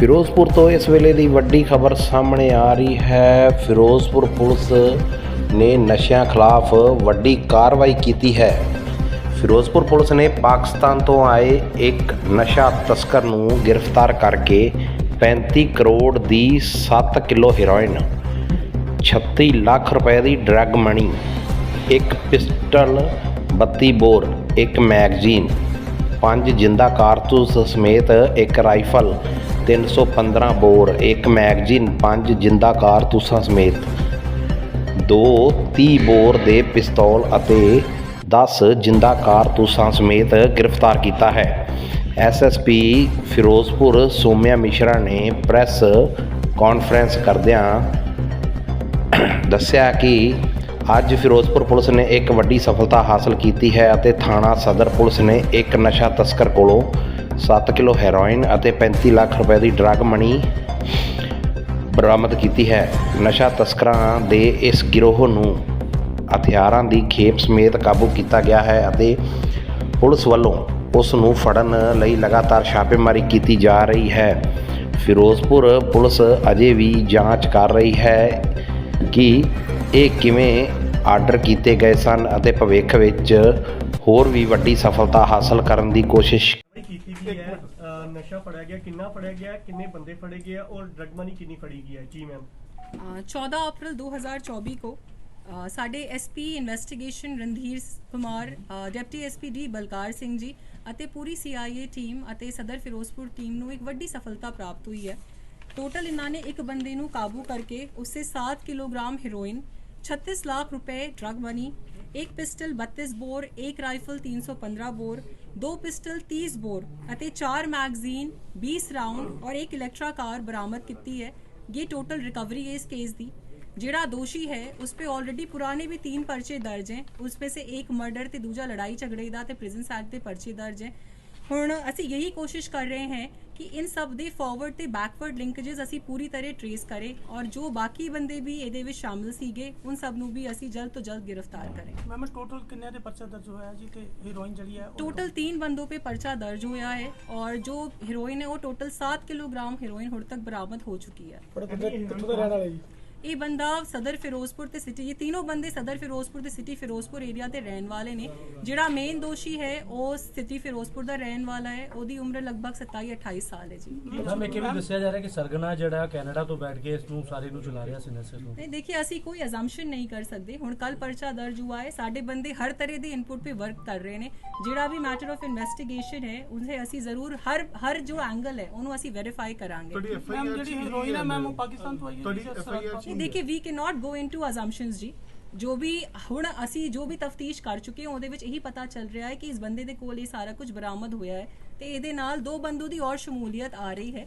ਫਿਰੋਜ਼ਪੁਰ ਤੋਂ ਇਸ ਵੇਲੇ ਦੀ ਵੱਡੀ ਖਬਰ ਸਾਹਮਣੇ ਆ ਰਹੀ ਹੈ। ਫਿਰੋਜ਼ਪੁਰ ਪੁਲਿਸ ਨੇ ਨਸ਼ਿਆਂ ਖਿਲਾਫ ਵੱਡੀ ਕਾਰਵਾਈ ਕੀਤੀ ਹੈ। ਫਿਰੋਜ਼ਪੁਰ ਪੁਲਿਸ ਨੇ ਪਾਕਿਸਤਾਨ ਤੋਂ ਆਏ ਇੱਕ ਨਸ਼ਾ ਤਸਕਰ ਨੂੰ ਗ੍ਰਿਫਤਾਰ ਕਰਕੇ 35 ਕਰੋੜ ਦੀ 7 ਕਿਲੋ ਹੈਰੋਇਨ 36 ਲੱਖ ਰੁਪਏ ਦੀ ਡਰੱਗ ਮਨੀ, ਇੱਕ ਪਿਸਟਲ 32 ਬੋਰ, ਇੱਕ ਮੈਗਜ਼ੀਨ, ਪੰਜ ਜਿੰਦਾ ਕਾਰਤੂਸ ਸਮੇਤ ਇੱਕ ਰਾਈਫਲ 315 ਬੋਰ, ਇੱਕ ਮੈਗਜ਼ੀਨ, ਪੰਜ ਜਿੰਦਾ ਕਾਰਤੂਸਾਂ ਸਮੇਤ। ਦੋ 30 ਬੋਰ ਦੇ ਪਿਸਤੌਲ ਅਤੇ 10 ਜਿੰਦਾ ਕਾਰਤੂਸਾਂ ਸਮੇਤ ਗ੍ਰਿਫਤਾਰ ਕੀਤਾ ਹੈ। ਐਸਐਸਪੀ ਫਿਰੋਜ਼ਪੁਰ ਸੋਮਿਆ ਮਿਸ਼ਰਾ ਨੇ ਪ੍ਰੈਸ ਕਾਨਫਰੰਸ ਕਰਦਿਆਂ ਦੱਸਿਆ ਕਿ ਅੱਜ ਫਿਰੋਜ਼ਪੁਰ ਪੁਲਿਸ ਨੇ ਇੱਕ ਵੱਡੀ ਸਫਲਤਾ ਹਾਸਲ ਕੀਤੀ ਹੈ ਅਤੇ ਥਾਣਾ ਸਦਰ ਪੁਲਿਸ ਨੇ ਇੱਕ ਨਸ਼ਾ ਤਸਕਰ ਕੋਲੋਂ 7 ਕਿਲੋ ਹੈਰੋਇਨ ਅਤੇ 35 ਲੱਖ ਰੁਪਏ ਦੀ ਡਰੱਗ ਮਨੀ ਬਰਾਮਦ ਕੀਤੀ ਹੈ। ਨਸ਼ਾ ਤਸਕਰਾਂ ਦੇ ਇਸ ਗਿਰੋਹ ਨੂੰ ਹਥਿਆਰਾਂ ਦੀ ਖੇਪ ਸਮੇਤ ਕਾਬੂ ਕੀਤਾ ਗਿਆ ਹੈ ਅਤੇ ਪੁਲਿਸ ਵੱਲੋਂ ਉਸ ਨੂੰ ਫੜਨ ਲਈ ਲਗਾਤਾਰ ਛਾਪੇਮਾਰੀ ਕੀਤੀ ਜਾ ਰਹੀ ਹੈ। ਫਿਰੋਜ਼ਪੁਰ ਪੁਲਿਸ ਅਜੇ ਵੀ ਜਾਂਚ ਕਰ ਰਹੀ ਹੈ ਕਿ ਇਹ ਕਿਵੇਂ ਆਰਡਰ ਕੀਤੇ ਗਏ ਸਨ ਅਤੇ ਭਵਿੱਖ ਵਿੱਚ ਹੋਰ ਵੀ ਵੱਡੀ ਸਫਲਤਾ ਹਾਸਲ ਕਰਨ ਦੀ ਕੋਸ਼ਿਸ਼ ਕਾਰਵਾਈ ਕੀਤੀ ਗਈ ਹੈ ਅ, ਨਸ਼ਾ ਫੜਿਆ ਗਿਆ ਕਿੰਨਾ ਫੜਿਆ ਗਿਆ ਕਿੰਨੇ ਬੰਦੇ ਫੜੇ ਗਏ ਆ ਔਰ ਡਰਗ ਮਨੀ ਕਿੰਨੀ ਫੜੀ ਗਈ ਹੈ ਜੀ ਮੈਮ ਅ, 14 ਅਪ੍ਰੈਲ 2024 को ਅ, ਸਾਡੇ ਐਸਪੀ ਇਨਵੈਸਟੀਗੇਸ਼ਨ ਰਣਧੀਰ ਕੁਮਾਰ ਅ, deputy SP D Balkar Singh ji ਅਤੇ ਪੂਰੀ ਸੀਆਈਏ ਟੀਮ ਅਤੇ ਸਦਰ ਫਿਰੋਜ਼ਪੁਰ ਟੀਮ ਨੂੰ ਇੱਕ ਵੱਡੀ ਸਫਲਤਾ ਪ੍ਰਾਪਤ ਹੋਈ ਹੈ ਟੋਟਲ ਇਹਨਾਂ ਨੇ ਇੱਕ ਬੰਦੇ ਨੂੰ ਕਾਬੂ ਕਰਕੇ ਉਸੇ 7 ਕਿਲੋਗ੍ਰਾਮ ਹੈਰੋਇਨ 36 ਲੱਖ रुपए ड्रग मनी एक पिस्टल 32 बोर एक राइफल 315 बोर ਦੋ ਪਿਸਟਲ 30 ਬੋਰ ਅਤੇ 4 ਮੈਗਜ਼ੀਨ 20 ਰਾਉਂਡ ਔਰ ਇੱਕ ਇਲੈਕਟਰਾ ਕਾਰ ਬਰਾਮਦ ਕੀਤੀ ਹੈ ਇਹ ਟੋਟਲ रिकवरी है इस केस दी ਜਿਹੜਾ ਦੋਸ਼ੀ ਹੈ ਉਸ पे ऑलरेडी पुराने भी तीन पर्चे दर्ज हैं उसमें से एक मर्डर ਤੇ ਦੂਜਾ ਲੜਾਈ ਝਗੜੇ ਦਾ ਤੇ ਪ੍ਰਿਜ਼ਨਸ ਐਕਟ ਦੇ ਪਰਚੇ ਦਰਜ ਹੈ ਹੁਣ ਅਸੀਂ ਇਹੀ ਕੋਸ਼ਿਸ਼ ਕਰ ਰਹੇ ਹਾਂ ਕਿ ਇਨ ਸਭ ਦੇ ਫਾਰਵਰਡ ਤੇ ਬੈਕਵਰਡ ਲਿੰਕੇजेस ਅਸੀਂ ਪੂਰੀ ਤਰ੍ਹਾਂ ਟ੍ਰੇਸ ਕਰੇ ਔਰ ਜੋ ਬਾਕੀ ਬੰਦੇ ਵੀ ਇਹਦੇ ਵਿੱਚ ਸ਼ਾਮਲ ਸੀਗੇ ਉਹਨਾਂ ਸਭ ਨੂੰ ਵੀ ਅਸੀਂ ਜਲਦ ਤੋਂ ਜਲਦ ਗ੍ਰਿਫਤਾਰ ਕਰੇ। ਮੈਮ ਟੋਟਲ ਕਿੰਨੇ ਦੇ ਪਰਚਾ ਦਰਜ ਹੋਇਆ ਜੀ ਤੇ ਹੀਰੋਇਨ ਜਿਹੜੀ ਹੈ ਟੋਟਲ 3 ਬੰਦੋ पे ਪਰਚਾ ਦਰਜ ਹੋਇਆ ਹੈ ਔਰ ਜੋ ਹੀਰੋਇਨ ਹੈ ਉਹ ਟੋਟਲ 7 ਕਿਲੋਗ੍ਰਾਮ ਹੀਰੋਇਨ ਹੁਣ ਤੱਕ ਬਰਾਮਦ ਹੋ ਚੁੱਕੀ ਹੈ। ਕਿੱਥੋਂ ਦਾ ਰਹਿਣ ਵਾਲਾ ਜੀ? ਇਹ ਬੰਦਾ ਸਦਰ ਫਿਰੋਜ਼ਪੁਰ ਤੇ ਸਿਟੀ ਇਹ ਤਿੰਨੋਂ ਬੰਦੇ ਸਦਰ ਫਿਰੋਜ਼ਪੁਰ ਤੇ ਸਿਟੀ ਫਿਰੋਜ਼ਪੁਰ ਏਰੀਆ ਦੇ ਰਹਿਣ ਵਾਲੇ ਨੇ। ਜਿਹੜਾ ਮੇਨ ਦੋਸ਼ੀ ਹੈ ਉਹ ਸਿਟੀ ਫਿਰੋਜ਼ਪੁਰ ਦਾ ਰਹਿਣ ਵਾਲਾ ਹੈ। ਉਹਦੀ ਉਮਰ ਲਗਭਗ 27 28 ਸਾਲ ਹੈ ਜੀ। ਮੈਮ ਇਹ ਵੀ ਦੱਸਿਆ ਜਾ ਰਿਹਾ ਕਿ ਸਰਗਨਾ ਜਿਹੜਾ ਕੈਨੇਡਾ ਤੋਂ ਬੈਠ ਕੇ ਇਸ ਨੂੰ ਸਾਰੇ ਨੂੰ ਚਲਾ ਰਿਹਾ ਸੀ ਨਸ਼ੇ ਨੂੰ ਨਹੀਂ ਦੇਖिए ਅਸੀਂ ਕੋਈ ਅਜ਼ੰਪਸ਼ਨ ਨਹੀਂ ਕਰ ਸਕਦੇ। ਹੁਣ ਕੱਲ ਪਰਚਾ ਦਰਜ ਹੁਆ ਹੈ। ਸਾਡੇ ਬੰਦੇ ਹਰ ਤਰ੍ਹਾਂ ਦੇ ਇਨਪੁਟ ਤੇ ਵਰਕ ਕਰ ਰਹੇ ਨੇ। ਜਿਹੜਾ ਵੀ ਮੈਟਰ ਆਫ ਇਨਵੈਸਟੀਗੇਸ਼ਨ ਹੈ ਉਹਦੇ ਅਸੀਂ ਜ਼ਰੂਰ ਹਰ ਹਰ ਜੋ ਐਂਗਲ ਹੈ ਉਹਨੂੰ ਅਸੀਂ ਵੈਰੀਫਾਈ ਕਰਾਂਗੇ। ਮੈਮ ਜਿਹੜੀ ਹੀਰੋਇਨ ਹੈ ਮੈਮ ਉਹ ਪਾਕਿਸਤਾਨ ਤੋਂ ਆਈ ਹੈ ਤੁਹਾਡੀ ਜੀ, ਐਫ ਆਈ ਆਰ ਨਹੀਂ ਦੇਖिए ਵੀ ਕੈਨ ਨਾਟ ਗੋ ਇਨਟੂ ਅਜ਼ੰਪਸ਼ਨਸ ਜੀ, ਜੋ ਵੀ ਹੁਣ ਅਸੀਂ ਜੋ ਵੀ ਤਫਤੀਸ਼ ਕਰ ਚੁੱਕੇ ਹਾਂ, ਉਹਦੇ ਵਿੱਚ ਇਹੀ ਪਤਾ ਚੱਲ ਰਿਹਾ ਹੈ ਕਿ ਇਸ ਬੰਦੇ ਦੇ ਕੋਲ ਇਹ ਸਾਰਾ ਕੁਝ ਬਰਾਮਦ ਹੋਇਆ ਹੈ ਤੇ ਇਹਦੇ ਨਾਲ ਦੋ ਬੰਦੋ ਦੀ ਔਰ ਸ਼ਮੂਲੀਅਤ ਆ ਰਹੀ ਹੈ।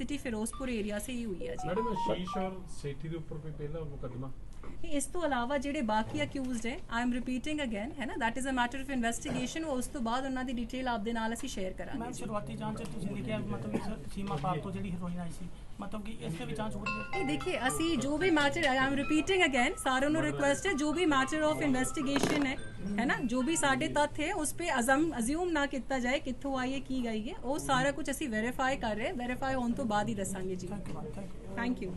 ਸਿਟੀ ਫਿਰੋਜ਼ਪੁਰ ਏਰੀਆ ਸੇ ਹੀ ਹੋਈ ਹੈ ਜੀ। ਮੈਡਮ ਸ਼ੀਸ਼ ਔਰ ਸੇਠੀ ਦੇ ਉੱਪਰ ਕੋਈ ਪਹਿਲਾ ਮੁਕੱਦਮਾ? ਇਸ ਤੋਂ ਇਲਾਵਾ ਜਿਹੜੇ ਬਾਕੀ ਅਕਿਊਜ਼ਡ ਹੈ ਆਈ ਐਮ ਰਿਪੀਟਿੰਗ ਅਗੇਨ ਹੈ ਨਾ that is a matter of investigation ਉਸ ਤੋਂ ਬਾਅਦ ਉਹਨਾਂ ਦੀ ਡਿਟੇਲ ਆਪਦੇ ਨਾਲ ਅਸੀਂ ਸ਼ੇਅਰ ਕਰਾਂਗੇ ਜੀ ਸ਼ੁਰੂਆਤੀ ਜਾਂਚ ਤੁਸੀਂ ਲਿਖਿਆ ਮਤਲਬ ਕਿ ਸੀਮਾ ਪਾਰ ਤੋਂ ਜਿਹੜੀ ਹੀਰੋਇਨ ਆਈ ਸੀ ਮਤਲਬ ਕਿ ਇਸ ਤੇ ਵੀ ਜਾਂਚ ਹੋ ਰਹੀ ਹੈ ਦੇਖिए ਅਸੀਂ ਜੋ ਵੀ matter I am repeating again ਸਾਰਿਆਂ ਨੂੰ ਰਿਕੁਐਸਟ ਹੈ ਜੋ ਵੀ ਮੈਟਰ ਆਫ ਇਨਵੈਸਟੀਗੇਸ਼ਨ ਹੈ ਹੈ ਨਾ ਜੋ ਵੀ ਸਾਡੇ ਤੱਥ ਹੈ ਉਸ पे ਅਜ਼ਮ ਅਜ਼ਿਊਮ ਨਾ ਕੀਤਾ ਜਾਏ ਕਿੱਥੋਂ ਆਈ ਹੈ ਕੀ ਗਈ ਹੈ ਉਹ ਸਾਰਾ ਕੁਝ ਅਸੀਂ ਵੈਰੀਫਾਈ ਕਰ ਰਹੇ ਵੈਰੀਫਾਈ ਹੋਣ ਤੋਂ ਬਾਅਦ ਹੀ ਦੱਸਾਂਗੇ ਜੀ ਥੈਂਕ ਯੂ ਥੈਂਕ ਯੂ